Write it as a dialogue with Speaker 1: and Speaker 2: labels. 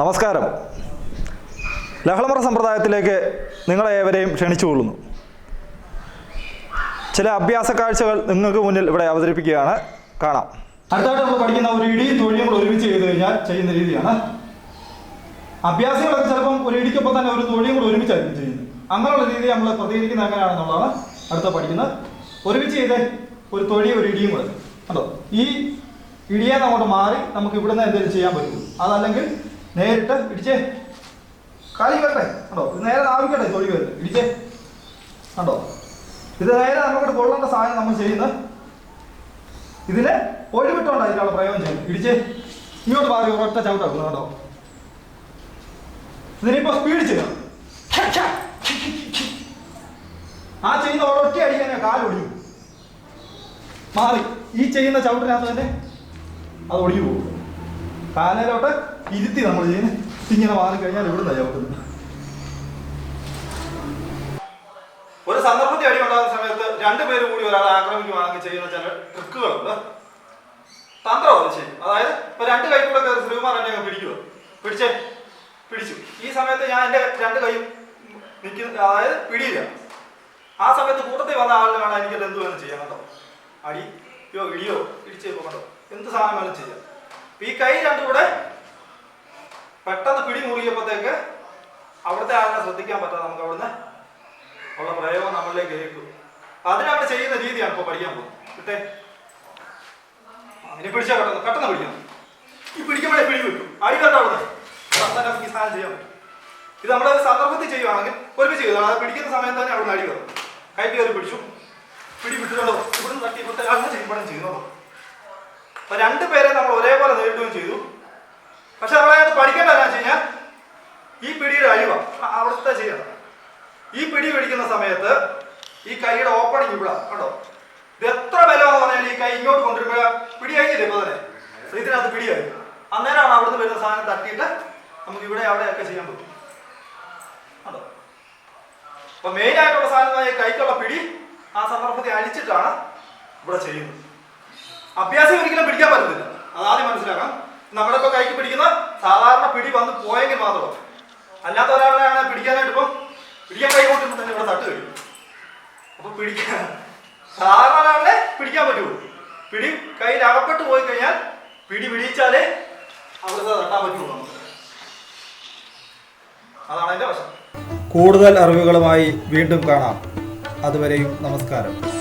Speaker 1: നമസ്കാരം. ലഹളമറ സമ്പ്രദായത്തിലേക്ക് നിങ്ങളെ ഏവരെയും ക്ഷണിച്ചുകൊള്ളുന്നു ചില അഭ്യാസ കാഴ്ചകൾ നിങ്ങൾക്ക് മുന്നിൽ ഇവിടെ അവതരിപ്പിക്കുകയാണ്. കാണാം. അടുത്തായിട്ട് നമ്മൾ പഠിക്കുന്ന ഒരു ഇടിയും തൊഴിയും കൂടെ ഒരുമിച്ച് ചെയ്ത് കഴിഞ്ഞാൽ ചെയ്യുന്ന രീതിയാണ്. അഭ്യാസികളൊക്കെ ചിലപ്പം ഒരു ഇടിക്കൊപ്പം തന്നെ ഒരു തൊഴിയും കൂടെ ഒരുമിച്ചായിരിക്കും ചെയ്യുന്നത്. അങ്ങനെയുള്ള രീതി നമ്മൾ പ്രതികരിക്കുന്ന എങ്ങനെയാണെന്നുള്ളതാണ് അടുത്ത പഠിക്കുന്നത്. ഒരുമിച്ച് ചെയ്ത് ഒരു തൊഴിയും ഒരു ഇടിയും കൂടെ. കണ്ടോ? ഈ ഇടിയെ അങ്ങോട്ട് മാറി നമുക്ക് ഇവിടുന്ന് എന്തെങ്കിലും ചെയ്യാൻ പറ്റും. അതല്ലെങ്കിൽ നേരിട്ട് ഇടിച്ചേ. കാലി വരട്ടെ കണ്ടോ? ഇത് നേരെ ആവിക്കട്ടെ തൊഴി വരുന്നത് ഇടിച്ചേ. കണ്ടോ? ഇത് നേരെ നമുക്കിട്ട് കൊള്ളേണ്ട സാധനം നമ്മൾ ചെയ്യുന്നത് ഇതിനെ ഒഴിവിട്ടുകൊണ്ട് അതിനുള്ള പ്രയോഗം ചെയ്യുന്നത്. ഇടിച്ചേ. ഇങ്ങോട്ട് മാറി ഒരൊറ്റ ചവിട്ടാക്കുന്നു കേട്ടോ ഇതിനിപ്പോ സ്പീഡ് ചെയ്യണം. ആ ചെയ്യുന്ന ഒരൊറ്റ അടിക്കാൻ കാലൊടിഞ്ഞു മാറി. ഈ ചെയ്യുന്ന ചവിട്ടിനകത്ത് തന്നെ അത് ഒടിഞ്ഞു പോകും. കാലയിലോട്ട് ഇരുത്തി നമ്മൾ ചെയ്യുന്നത് ഇങ്ങനെ മാറി കഴിഞ്ഞാൽ ഇവിടുന്ന് ചവിട്ടുന്നത് ഒരു സന്ദർഭത്തിൽ അടി ഉണ്ടാകുന്ന സമയത്ത് രണ്ടുപേരും കൂടി ഒരാളെ ആക്രമിക്കുവാണെങ്കിൽ ചെയ്യുന്ന ചില ട്രിക്കുകളുണ്ട്. തന്ത്രമാണ് ശരി അതായത് ഇപ്പൊ രണ്ട് കൈ കൂടെ കയറി ശ്രീകുമാർ എന്നെ പിടിക്കുക പിടിച്ചേ? പിടിച്ചു. ഈ സമയത്ത് ഞാൻ എന്റെ രണ്ട് കൈയും നിൽക്കുന്ന അതായത് പിടിയില്ല. ആ സമയത്ത് കൂട്ടത്തിൽ വന്ന ആളിനെ വേണം എനിക്ക് എന്ത് വേണം ചെയ്യാൻ കേട്ടോ അടിയോ ഇടിയോ പിടിച്ചേ പോകണ്ടോ എന്ത് സാധനം വേണം ചെയ്യാം. ഈ കൈ രണ്ടും കൂടെ പെട്ടെന്ന് പിടി മുറിയപ്പോഴത്തേക്ക് അവിടുത്തെ ആളിനെ ശ്രദ്ധിക്കാൻ പറ്റാതെ നമുക്ക് അവിടുന്ന് ഉള്ള പ്രയോഗം നമ്മളിലേക്ക് കേൾക്കും അതിനവിടെ ചെയ്യുന്ന രീതിയാണ് ഇപ്പോൾ പഠിക്കാൻ പോകുന്നത്. കിട്ടേ? അതിനെ പിടിച്ചാൽ പെട്ടെന്ന് പെട്ടെന്ന് പിടിക്കണം ഈ പിടിക്കുമ്പോഴേ പിടി കിട്ടും. അടി കണ്ട ചെയ്യാൻ പറ്റും. ഇത് നമ്മുടെ സന്ദർഭത്തിൽ ചെയ്യുവാണെങ്കിൽ ഒരുമിച്ച് ചെയ്തു. അത് പിടിക്കുന്ന സമയത്ത് തന്നെ അവിടുന്ന് അടി കയറും കൈ കയറി പിടിച്ചു. പിടി വിട്ടുകൊണ്ടോ ഇവിടുന്ന് തട്ടി ഇവിടുത്തെ അങ്ങനെ ചെയ്യുമ്പോഴും ചെയ്യുന്നുള്ളൂ അപ്പൊ രണ്ടുപേരെ നമ്മൾ ഒരേപോലെ നേരിടുകയും ചെയ്തു. പക്ഷെ നമ്മളത് പഠിക്കേണ്ട എന്താ വെച്ച് കഴിഞ്ഞാൽ ഈ പിടിയുടെ അഴിവ അവിടുത്തെ ചെയ്യണം. ഈ പിടി പിടിക്കുന്ന സമയത്ത് ഈ കൈയുടെ ഓപ്പണിങ് ഇവിടെ കണ്ടോ? ഇത് എത്ര ബലമെന്ന് പറഞ്ഞാൽ ഈ കൈ ഇങ്ങോട്ട് കൊണ്ടുവരുമ്പോൾ പിടി ഇപ്പൊ തന്നെ? ഇതിനകത്ത് പിടിയായി. അന്നേരമാണ് അവിടുന്ന് വരുന്ന സാധനം തട്ടിയിട്ട് നമുക്ക് ഇവിടെ അവിടെയൊക്കെ ചെയ്യാൻ പറ്റും. അപ്പൊ മെയിൻ ആയിട്ടുള്ള സാധനം ഈ കൈക്കുള്ള പിടി ആ സന്ദർഭത്തെ അഴിച്ചിട്ടാണ് ഇവിടെ ചെയ്യുന്നത്. അഭ്യാസം ഒരിക്കലും പിടിക്കാൻ പറ്റത്തില്ല. അതാദ്യം മനസ്സിലാക്കാം നമ്മളിപ്പോ കൈക്ക് പിടിക്കുന്ന സാധാരണ പിടി വന്ന് പോയെങ്കിൽ മാത്രമാണ് അല്ലാത്ത ഒരാളെയാണ് പിടിക്കാനായിട്ട് ഇപ്പം പിടിക്കാൻ കൈ കൊണ്ടിരുമ്പോൾ തന്നെ ഇവിടെ തട്ട് കഴിയും. അപ്പൊ പിടിക്കാൻ സാധാരണ ഒരാളെ പിടിക്കാൻ പറ്റുള്ളൂ. പിടി കയ്യിൽ അകപ്പെട്ട് പോയി കഴിഞ്ഞാൽ പിടി പിടിച്ചാലേ അവിടുത്തെ തട്ടാൻ പറ്റുള്ളൂ അതാണ് അതിന്റെ വശം. കൂടുതൽ അറിവുകളുമായി വീണ്ടും കാണാം. അതുവരെയും നമസ്കാരം.